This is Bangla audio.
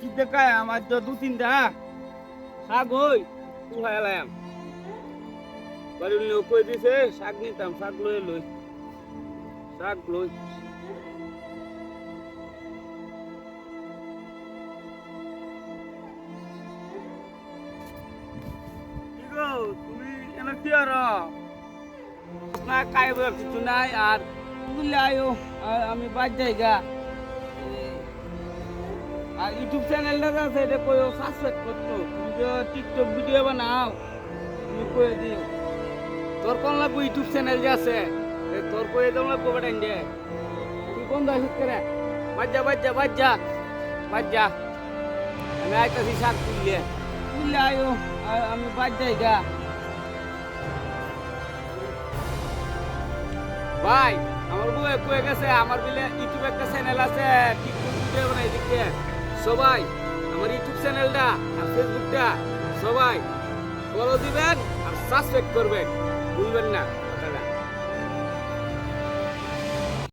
কি দেখায়? আমার তো দু তিনটা শাক হই তুই হাইলাম বাড়ির লোক কই দিছে? শাক নিতাম, শাক লই লই। শাক লই। তুমি এনে কি আর? না কাই বলে কিছু নাই, আর বুঝলে আয়ো আর আমি বাদ যাই গা আর ইউটিউব চ্যানেলটা আছে, এটা কই সাবস্ক্রাইব করতো। তুমি যে টিকটক ভিডিও বানাও, তুমি কই দিও তোর কোন লাগবো ইউটিউব চ্যানেল যে আছে? তোর কই দাম লাগবো বেটাইন দে তুই কোন দাস করে? বাজ্জা বাজ্জা বাজ্জা বাজ্জা আমি আইতাছি শাক তুললে তুললে আয়ো আমি বাদ যাই গা। ভাই, আমার বউ কয়ে গেছে, আমার বিলে ইউটিউব একটা চ্যানেল আছে টিকটক ভিডিও বানাই দিকে সবাই আমার ইউটিউব চ্যানেলটা আর ফেসবুকটা সবাই ফলো দিবেন আর সাবস্ক্রাইব করবেন। ভুলবেন না।